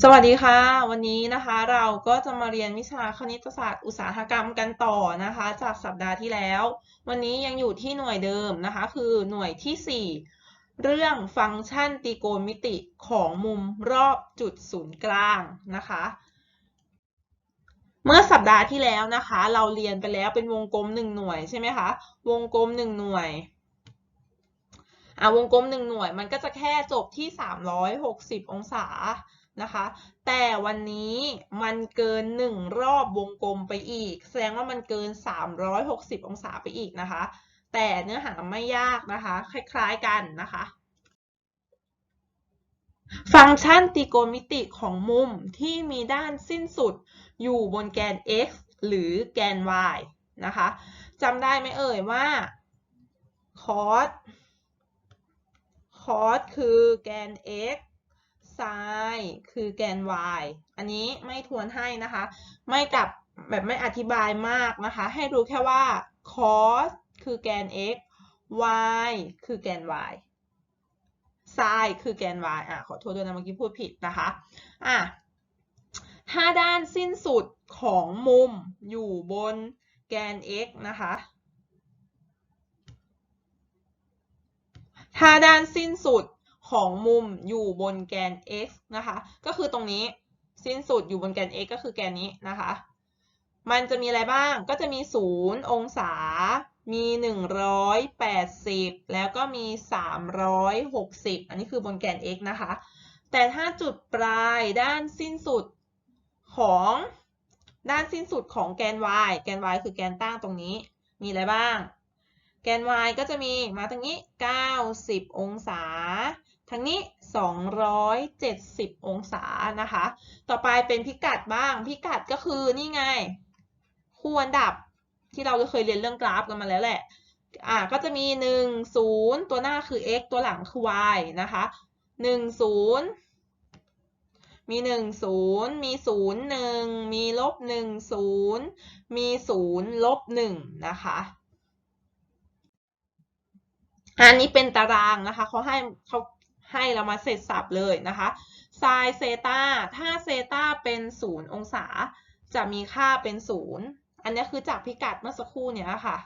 สวัสดีค่ะ วันนี้นะคะเราก็จะมาเรียนวิชาคณิตศาสตร์อุตสาหกรรมกันต่อนะคะ จากสัปดาห์ที่แล้ว วันนี้ยังอยู่ที่หน่วยเดิมนะคะ คือหน่วยที่ 4 เรื่องฟังก์ชันตรีโกณมิติของมุมรอบจุดศูนย์กลางนะคะ เมื่อสัปดาห์ที่แล้วนะคะ เราเรียนไปแล้วเป็นวงกลมหนึ่งหน่วยใช่ไหมคะวงกลมหนึ่งหน่วยอะวงกลมหนึ่งหน่วยมันก็จะแค่จบที่ 360 องศา นะคะ แต่วันนี้มันเกิน 1 รอบวงกลมไปอีก แสดงว่ามันเกิน 360 องศาไปอีกนะคะ แต่เนื้อหาไม่ยากนะคะ คล้ายๆกันนะคะ ฟังก์ชันตรีโกณมิติของมุมที่มีด้านสิ้นสุดอยู่บนแกน x หรือแกน y นะคะจำได้ไหมเอ่ยว่า cos cos คือแกน x sin คือแกน y อันนี้ไม่ทวนให้นะคะ ไม่กลับแบบไม่อธิบายมากนะคะ ให้รู้แค่ว่า cos คือแกน x y คือแกน y sin คือแกน y อะขอโทษด้วยนะเมื่อกี้พูดผิดนะคะอะถ้าด้านสิ้นสุดของมุมอยู่บนแกน x นะคะ ถ้าด้านสิ้นสุด ของมุมอยู่บนแกน x นะคะ ก็คือตรงนี้สิ้นสุดอยู่บนแกน x ก็คือแกนนี้นะคะ มันจะมีอะไรบ้าง ก็จะมี 0 องศา มี 180 แล้วก็มี 360 อันนี้คือบนแกน x นะคะ แต่ถ้าจุดปลายด้านสิ้นสุดของด้านสิ้นสุดของแกน y แกน y คือแกนตั้งตรงนี้ มีอะไรบ้าง แกน y ก็จะมีมาทางนี้ 90 องศา ทางนี้ 270 องศานะคะ ต่อไปเป็นพิกัดบ้าง พิกัดก็คือนี่ไง คู่อันดับที่เราเคยเรียนเรื่องกราฟกันมาแล้วแหละ อ่า ก็จะมี 1 0 ตัวหน้าคือ x ตัวหลังคือ y นะคะ 1 0 มี 1 0 มี 0 1 มีลบ 1 0 มี 0 ลบ 1 นะคะอันนี้เป็นตารางนะคะเขาให้เขา ให้เรามาเสร็จสับเลยนะคะไซน์เซตาถ้าเซตาเป็น 0 องศา จะมีค่าเป็น 0 อันนี้คือจากพิกัดเมื่อสักครู่เนี้ยค่ะ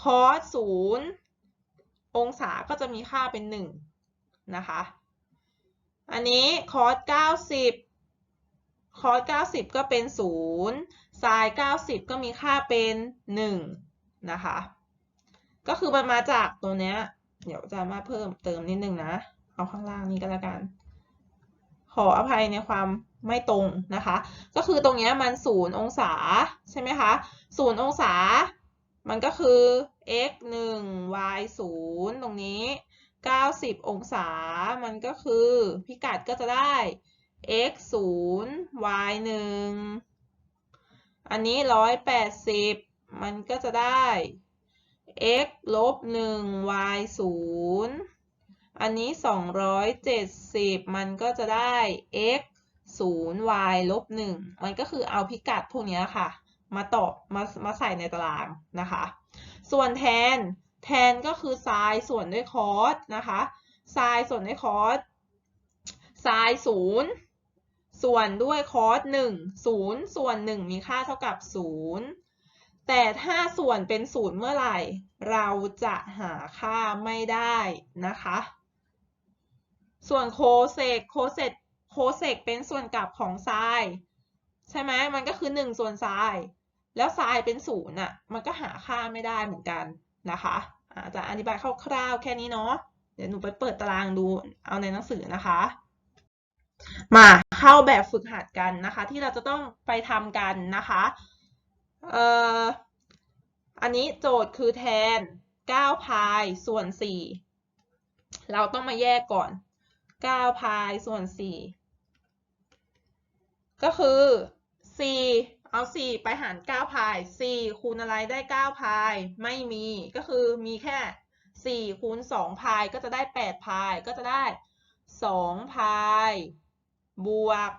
คอส0องศาก็จะมีค่าเป็น 1 นะคะ อันนี้คอส90คอส90 ก็เป็น0ไซน์90 ก็มีค่าเป็น 1 นะคะ ก็คือมันมาจากตัวเนี้ย เดี๋ยวจะมาเพิ่มเติมนิดนึงนะ เอาข้างล่างนี้ก็แล้วกัน ขออภัยในความไม่ตรงนะคะ ก็คือตรงนี้มันศูนย์องศาใช่ไหมคะศูนย์องศา มันก็คือ x 1 y 0ตรงนี้ 90 องศา มันก็คือพิกัดก็จะได้ x 0 y 1อันนี้ 180 มันก็จะได้ x ลบ1 y 0 อันนี้ 270 มันก็จะได้ x 0 y ลบ1มันก็คือเอาพิกัดพวกนี้ค่ะ มาตอบมามาใส่ในตารางนะคะ ส่วนแทน แทนก็คือไซน์ส่วนด้วยคอสนะคะไซน์ส่วนด้วยคอสไซน์ศูนย์ส่วนด้วยคอสหนึ่งศูนย์ส่วนหนึ่งมีค่าเท่ากับศูนย์ แต่ถ้าส่วนเป็นศูนย์เมื่อไหร่ เราจะหาค่าไม่ได้นะคะ ส่วนโคเซกโคเซกโคเซกเป็นส่วนกลับของไซน์ใช่ไหมมันก็คือ 1 ส่วนไซน์แล้วไซน์เป็นศูนย์อะมันก็หาค่าไม่ได้เหมือนกันนะคะอาจจะอธิบายคร่าวๆแค่นี้เนาะเดี๋ยวหนูไปเปิดตารางดูเอาในหนังสือนะคะ มาเข้าแบบฝึกหัดกันนะคะ ที่เราจะต้องไปทำกันนะคะเอ่ อันนี้โจทย์คือแทน 9 พายส่วน 4 เราต้องมาแยกก่อน 9 พายส่วน 4 ก็คือ 4 เอา 4 ไปหาร 9 พาย 4 คูณอะไรได้ 9 พาย ไม่มี ก็คือมีแค่ 4 คูณ 2 พาย ก็จะได้ 8 พาย ก็จะได้ 2 พาย บวก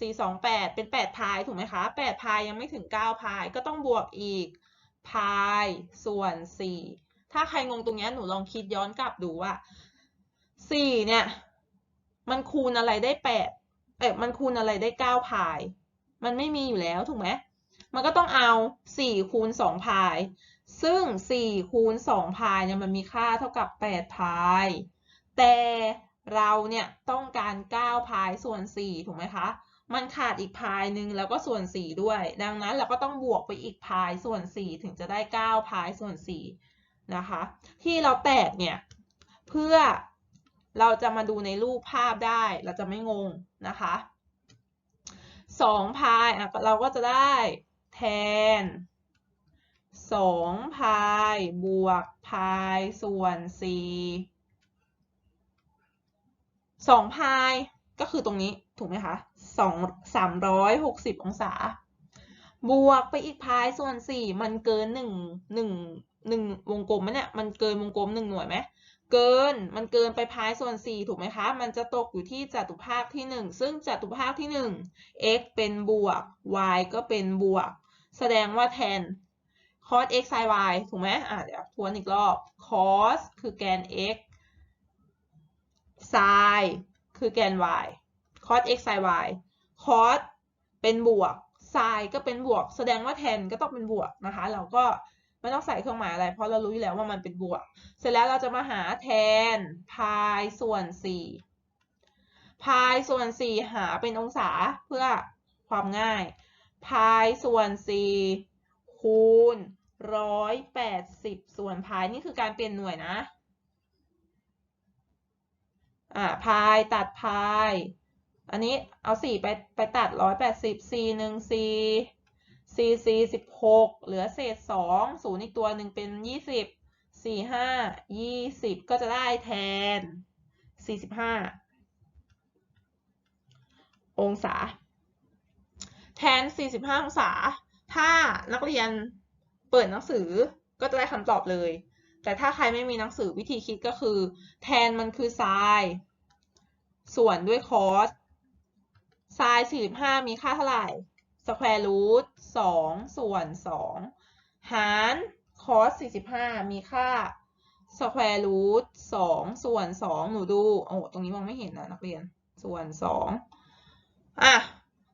4 2 8 เป็น 8 พาย ถูกไหมคะ 8 พายยังไม่ถึง 9 พาย ก็ต้องบวกอีก พายส่วน 4 ถ้าใครงงตรงนี้หนูลองคิดย้อนกลับดูว่า 4 เนี่ย มันคูณอะไรได้8เอ๊ะมันคูณอะไรได้เก้าพาย มันไม่มีอยู่แล้วถูกไหมมันก็ต้องเอาสี่คูณสองพาย ซึ่งสี่คูณสองพายเนี่ยมันมีค่าเท่ากับแปดพาย แต่เราเนี่ยต้องการเก้าพายส่วนสี่ถูกไหมคะ มันขาดอีกพายหนึ่งแล้วก็ส่วนสี่ด้วย ดังนั้นเราก็ต้องบวกไปอีกพายส่วนสี่ถึงจะได้เก้าพายส่วนสี่นะคะ ที่เราแตกเนี่ย เพื่อเราจะมาดูในรูปภาพได้ เราจะไม่งงนะคะสองพายเราก็จะได้แทนสองพายบวกพายส่วนสี่สองพาย ก็คือตรงนี้ถูกไหมคะสองสามร้อยหกสิบองศา บวกไปอีกพายส่วนสี่มันเกินหนึ่งหนึ่งหนึ่งวงกลมไหมเนี่ยมันเกินวงกลมหนึ่งหน่วยไหมเกินมันเกินไปพายส่วน4ถูกไหมคะ มันจะตกอยู่ที่จัตุภาคที่1ซึ่งจัตุภาคที่1 x เป็นบวก y ก็เป็นบวก แสดงว่าแทน cos x sin y ถูกไหมอะเดี๋ยวทวนอีกรอบ cos คือแกน x sin คือแกน y cos x sin y cos เป็นบวก sin ก็เป็นบวก แสดงว่าแทนก็ต้องเป็นบวกนะคะ เราก็ไม่ต้องใส่เครื่องหมายอะไร เพราะเรารู้อยู่แล้วว่ามันเป็นบวก เสร็จแล้วเราจะมาหาแทนพายส่วน 4 พายส่วน 4 หาเป็นองศาเพื่อความง่าย พายส่วน 4 คูณ 180 ส่วนพายนี่คือการเปลี่ยนหน่วยนะ อ่าพายตัดพาย อันนี้เอา4ไปไปตัด180 4 1 4 4 4 16เหลือเศษ2 0อีกตัวหนึ่งเป็น20 4 5 20ก็จะได้แทน45องศา แทน 45 องศา ถ้านักเรียนเปิดหนังสือก็จะได้คำตอบเลย แต่ถ้าใครไม่มีหนังสือวิธีคิดก็คือ แทนมันคือไซน์ส่วนด้วยคอสไซน์45มีค่าเท่าไหร่สแควร์รูทสองส่วนสองหารคอสสี่สิบห้ามีค่าสแควร์รูทสองส่วนสองหนูดู โอ้ตรงนี้มองไม่เห็นนะนักเรียน ส่วนสองอะ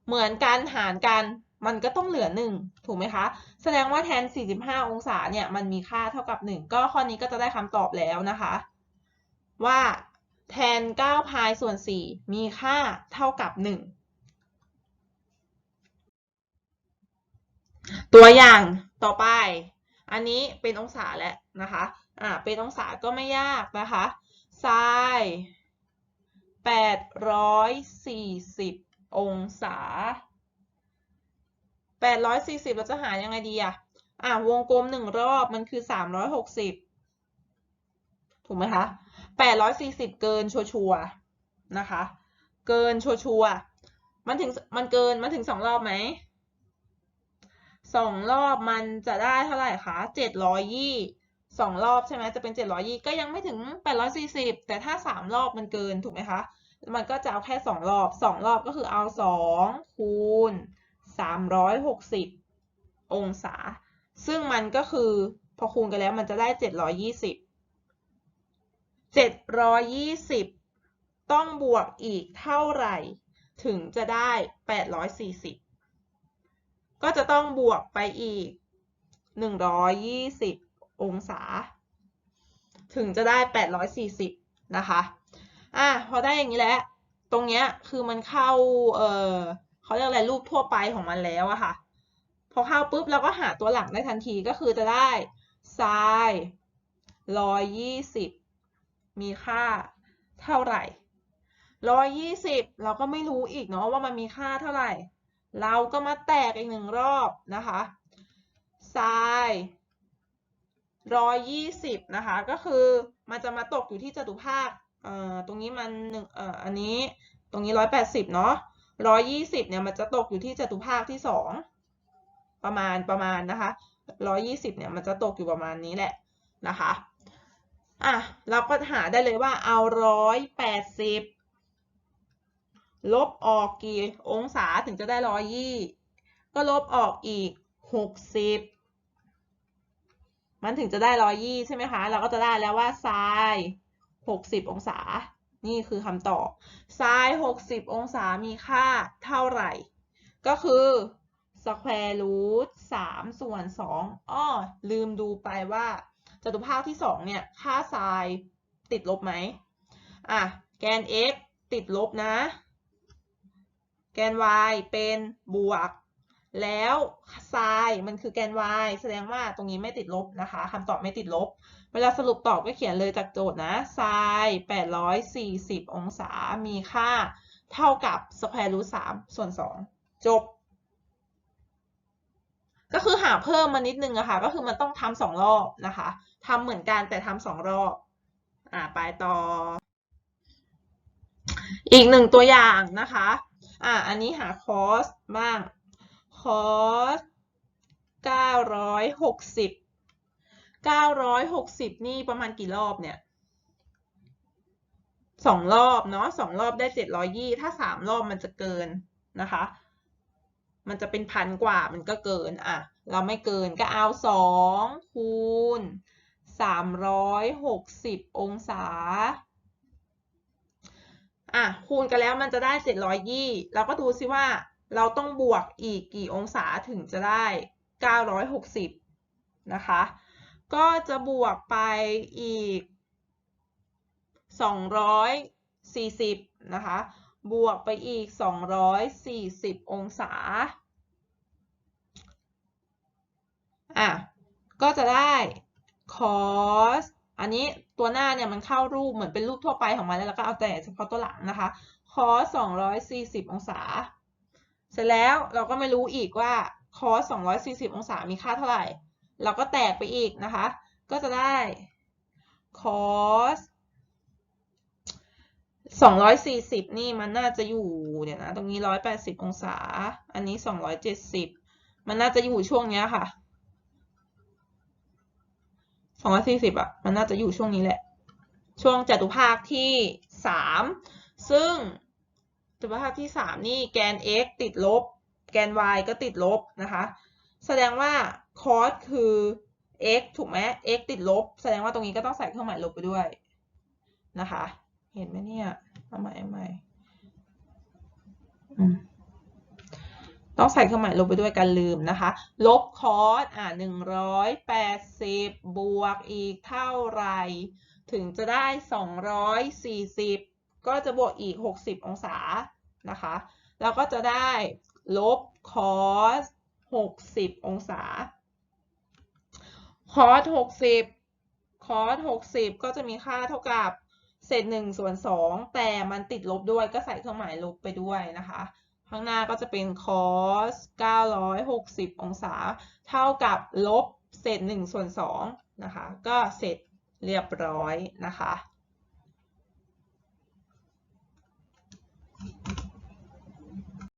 เหมือนกันหารกัน มันก็ต้องเหลือหนึ่งถูกไหมคะ แสดงว่าแทน 45 องศาเนี่ยมันมีค่าเท่ากับ 1 ก็ข้อนี้ก็จะได้คำตอบแล้วนะคะ ว่าแทน9พายส่วน 4 มีค่าเท่ากับ 1 ตัวอย่างต่อไป อันนี้เป็นองศาแล้วนะคะอ่าเป็นองศาก็ไม่ยากนะคะไซน์แปดร้อยสี่สิบองศา แปดร้อยสี่สิบเราจะหายังไงดีอะอ่าวงกลมหนึ่งรอบมันคือสามร้อยหกสิบถูกไหมคะแปดร้อยสี่สิบเกินชัวร์นะคะ เกินชัวร์มันถึงมันเกินมันถึงสองรอบไหมสองรอบมันจะได้เท่าไหร่คะเจ็ดร้อยยี่สองรอบใช่ไหมจะเป็นเจ็ดร้อยยี่ก็ยังไม่ถึงแปดร้อยสี่สิบแต่ถ้าสามรอบมันเกินถูกไหมคะ มันก็จะเอาแค่สองรอบสองรอบก็คือเอาสองคูณ สามร้อยหกสิบองศา ซึ่งมันก็คือพอคูณกันแล้วมันจะได้เจ็ดร้อยยี่สิบเจ็ดร้อยยี่สิบต้องบวกอีกเท่าไหร่ ถึงจะได้แปดร้อยสี่สิบก็จะต้องบวกไปอีก 120 องศา ถึงจะได้ 840 นะคะ อะ พอได้อย่างนี้แล้ว ตรงเนี้ยคือมันเข้า เออ เขาเรียกอะไรรูปทั่วไปของมันแล้วอะค่ะ พอเข้าปุ๊บเราก็หาตัวหลังได้ทันทีก็คือจะได้ไซน์120 มีค่าเท่าไหร่ 120 เราก็ไม่รู้อีกเนาะว่ามันมีค่าเท่าไหร่ เราก็มาแตกอีกหนึ่งรอบนะคะไซน์ร้อยยี่สิบนะคะ ก็คือมันจะมาตกอยู่ที่จตุภาค เอ่อ ตรงนี้มันหนึ่งเอ่อ อันนี้ ตรงนี้ร้อยแปดสิบเนาะ ร้อยยี่สิบเนี่ยมันจะตกอยู่ที่จตุภาคที่สองประมาณประมาณนะคะร้อยยี่สิบเนี่ยมันจะตกอยู่ประมาณนี้แหละนะคะอะเราก็หาได้เลยว่าเอาร้อยแปดสิบลบออกกี่องศาถึงจะได้ร้อยยี่ก็ลบออกอีกหกสิบมันถึงจะได้ร้อยยี่ใช่ไหมคะ เราก็จะได้แล้วว่าไซน์หกสิบองศา นี่คือคำตอบ sin 60 องศามีค่าเท่าไหร่ ก็คือ square root 3ส่วน2อ้อลืมดูไปว่าจตุภาคที่ 2 เนี่ย ค่า sin ติดลบไหมอะ แกน x ติดลบนะ แกน y เป็นบวก แล้ว sin มันคือแกน y แสดงว่าตรงนี้ไม่ติดลบนะคะคำตอบไม่ติดลบ เวลาสรุปตอบก็เขียนเลยจากโจทย์นะ sin 840 องศามีค่าเท่ากับ square root 3ส่วน2จบ ก็คือหาเพิ่มมานิดนึงอะค่ะ ก็คือมันต้องทำสองรอบนะคะทำเหมือนกันแต่ทำสองรอบ อ่าไปต่อ อีกหนึ่งตัวอย่างนะคะ อ่าอันนี้หาคอสบ้าง คอสเก้าร้อยหกสิบเก้าร้อยหกสิบนี่ประมาณกี่รอบเนี่ยสองรอบเนาะสองรอบได้เจ็ดร้อยี่ถ้าสามรอบมันจะเกินนะคะ มันจะเป็นพันกว่ามันก็เกินอะ เราไม่เกินก็เอาสองคูณสามร้อยหกสิบองศาอะคูณกันแล้วมันจะได้เจ็ดร้อยี่เราก็ดูซิว่า เราต้องบวกอีกกี่องศาถึงจะได้เก้าร้อยหกสิบนะคะ ก็จะบวกไปอีกสองร้อยสี่สิบนะคะ บวกไปอีก 240 องศา อะ ก็จะได้ cos อันนี้ตัวหน้าเนี่ยมันเข้ารูปเหมือนเป็นรูปทั่วไปของมันแล้วแล้วก็เอาแต่เฉพาะตัวหลังนะคะ cos 240 องศา เสร็จแล้วเราก็ไม่รู้อีกว่า cos 240 องศามีค่าเท่าไหร่ เราก็แตกไปอีกนะคะ ก็จะได้ cos สองร้อยสี่สิบนี่มันน่าจะอยู่เดี๋ยนะตรงนี้ร้อยแปดสิบองศา อันนี้สองร้อยเจ็ดสิบมันน่าจะอยู่ช่วงเนี้ยค่ะสองร้อยสี่สิบอะ มันน่าจะอยู่ช่วงนี้แหละ ช่วงจตุภาคที่สามซึ่ง จตุภาคที่สามนี่แกน x ติดลบ แกน y ก็ติดลบนะคะ แสดงว่า cos คือ x ถูกไหม x ติดลบ แสดงว่าตรงนี้ก็ต้องใส่เครื่องหมายลบไปด้วยนะคะ เห็นไหมเนี่ยเอาใหม่เอาใหม่ต้องใส่เครื่องหมายลบไปด้วยกันลืมนะคะ ลบคอสอ่าหนึ่งร้อยแปดสิบบวกอีกเท่าไหร่ถึงจะได้สองร้อยสี่สิบ ก็จะบวกอีกหกสิบองศานะคะแล้วก็จะได้ลบคอสหกสิบองศาคอสหกสิบคอสหกสิบก็จะมีค่าเท่ากับเศษหนึ่งส่วนสองแต่มันติดลบด้วยก็ใส่เครื่องหมายลบไปด้วยนะคะ ข้างหน้าก็จะเป็น cos 960 องศา เท่ากับลบเศษหนึ่งส่วนสองนะคะ ก็เสร็จเรียบร้อยนะคะ